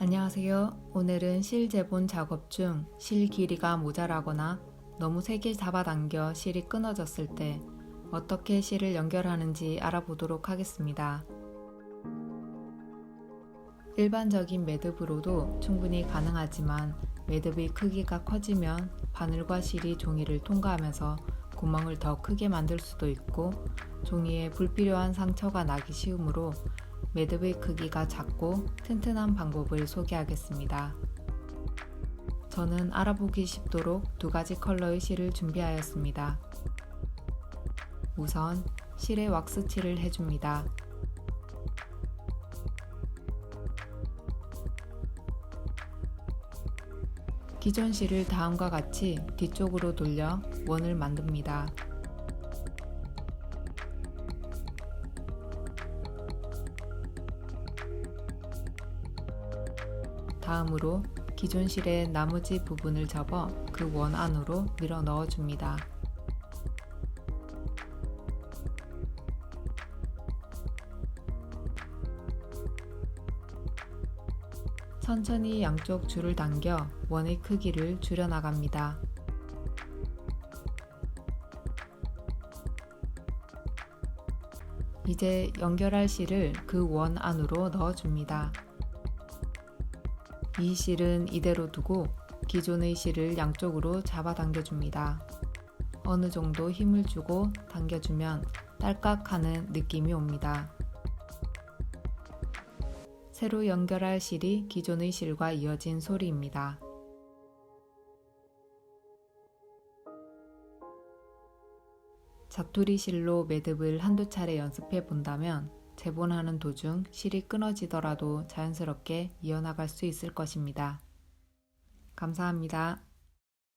안녕하세요. 오늘은 실 재본 작업 중 실 길이가 모자라거나 너무 세게 잡아당겨 실이 끊어졌을 때 어떻게 실을 연결하는지 알아보도록 하겠습니다. 일반적인 매듭으로도 충분히 가능하지만 매듭의 크기가 커지면 바늘과 실이 종이를 통과하면서 구멍을 더 크게 만들 수도 있고 종이에 불필요한 상처가 나기 쉬우므로 매듭의 크기가 작고 튼튼한 방법을 소개하겠습니다. 저는 알아보기 쉽도록 두 가지 컬러의 실을 준비하였습니다. 우선 실에 왁스칠을 해줍니다. 기존 실을 다음과 같이 뒤쪽으로 돌려 원을 만듭니다. 다음으로 기존 실의 나머지 부분을 접어 그 원 안으로 밀어 넣어줍니다. 천천히 양쪽 줄을 당겨 원의 크기를 줄여 나갑니다. 이제 연결할 실을 그 원 안으로 넣어줍니다. 이 실은 이대로 두고 기존의 실을 양쪽으로 잡아당겨줍니다. 어느 정도 힘을 주고 당겨주면 딸깍하는 느낌이 옵니다. 새로 연결할 실이 기존의 실과 이어진 소리입니다. 자투리 실로 매듭을 한두 차례 연습해 본다면 재본하는 도중 실이 끊어지더라도 자연스럽게 이어나갈 수 있을 것입니다. 감사합니다.